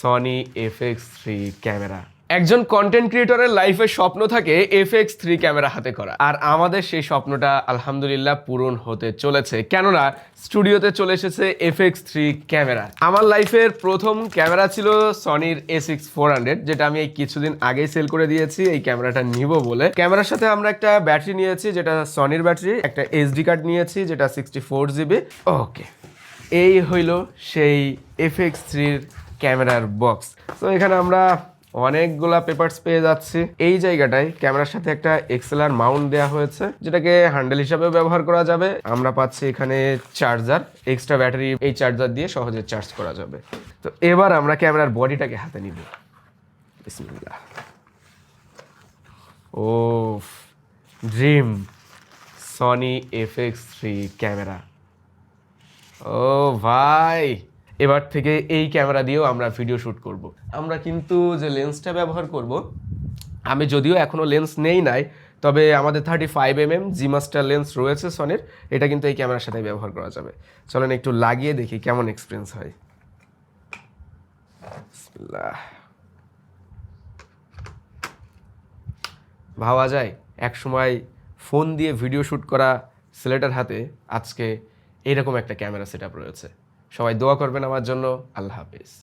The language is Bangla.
Sony F X three camera. একজন কন্টেন্ট ক্রিয়েটরের লাইফে স্বপ্ন থাকে এফ এক্স থ্রি ক্যামেরা হাতে করা। আর আমাদের সেই স্বপ্নটা আলহামদুলিল্লাহ পূরণ হতে চলেছে। কেননা স্টুডিওতে চলে এসেছে এফ এক্স থ্রি ক্যামেরা। আমার লাইফের প্রথম ক্যামেরা ছিল সনির এ সিক্স ফোর হান্ড্রেড যেটা আমি এই কিছুদিন আগেই সেল করে দিয়েছি। এই ক্যামেরাটা নিব বলে। ক্যামেরার সাথে আমরা একটা ব্যাটারি নিয়েছি, যেটা সনির ব্যাটারি একটা এইচডি কার্ড নিয়েছি, যেটা সিক্সটি ফোর জিবি ওকে এই হইল সেই এফ এক্স থ্রির ক্যামেরার বক্স তো এখানে আমরা অনেকগুলা পেপারস পেয়ে যাচ্ছি। এই জায়গাটায় ক্যামেরার সাথে একটা এক্সেলার মাউন্ট দেওয়া হয়েছে, যেটাকে হ্যান্ডেল হিসাবে ব্যবহার করা যাবে। আমরা পাচ্ছি এখানে চার্জার এক্সট্রা ব্যাটারি এই চার্জার দিয়ে সহজে চার্জ করা যাবে। তো এবার আমরা ক্যামেরার বডিটাকে হাতে নিব। ও dream Sony F X three camera. ও ভাই! এবার থেকে এই ক্যামেরা দিয়েও আমরা ভিডিও শ্যুট করব। আমরা কিন্তু যে লেন্সটা ব্যবহার করব, আমি যদিও এখনও লেন্স নেই নাই, তবে আমাদের thirty five M M G master lens রয়েছে সনের এটা কিন্তু এই ক্যামেরার সাথে ব্যবহার করা যাবে চলেন একটু লাগিয়ে দেখি কেমন এক্সপিরিয়েন্স হয়। ভাবা যায়, এক সময় ফোন দিয়ে ভিডিও শ্যুট করা ছেলেটার হাতে আজকে এইরকম একটা ক্যামেরা সেট রয়েছে সবাই দোয়া করবেন আমার জন্য। আল্লাহ হাফিজ।